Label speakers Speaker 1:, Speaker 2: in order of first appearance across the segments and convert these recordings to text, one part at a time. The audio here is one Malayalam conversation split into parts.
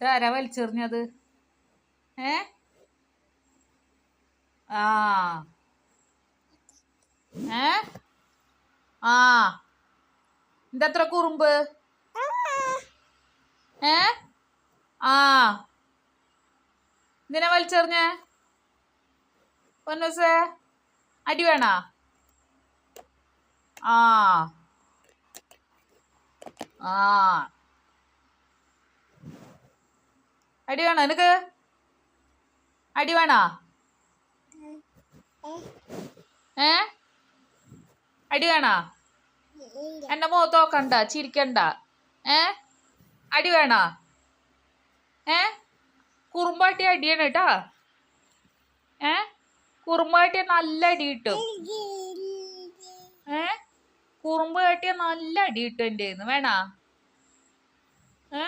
Speaker 1: ഇതാരാ വലിച്ചെറിഞ്ഞത്? ഏ? ആ. ഏ? ആ. എന്തത്ര കുറുമ്പ്? ഏ? ആ. എന്തിനാ വലിച്ചെറിഞ്ഞ? പൊന്നൂസേ അടി വേണോ? ആ. ആ. അടി വേണോ നിനക്ക്? അടി വേണോ ഏ? അടി വേണോ എന്റെ മുഖത്ത് നോക്കണ്ട ചിരിക്കണ്ട. ഏ? അടി വേണോ ഏ? കുറുമ്പാട്ടി അടിയാണ് കേട്ടാ. ഏ? കുറുമ്പാട്ടിയ നല്ല അടി കിട്ടും. ഏ? കുറുമ്പ് കാട്ടിയ നല്ല അടി കിട്ടും എന്റെ വേണ? ഏ?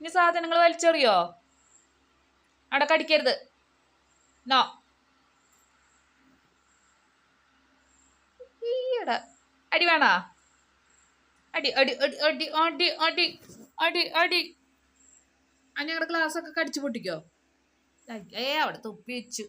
Speaker 1: ഇനി സാധനങ്ങൾ വലിച്ചെറിയോ? അവിടെ കടിക്കരുത്. നോ ഈയട. അടി വേണോ? അടി അടി അടി അടി അടി അടി അടി അടി. ആ ഗ്ലാസ് ഒക്കെ കടിച്ചു പൊട്ടിക്കോ? ഏ അവിടെ തുപ്പി വെച്ചു.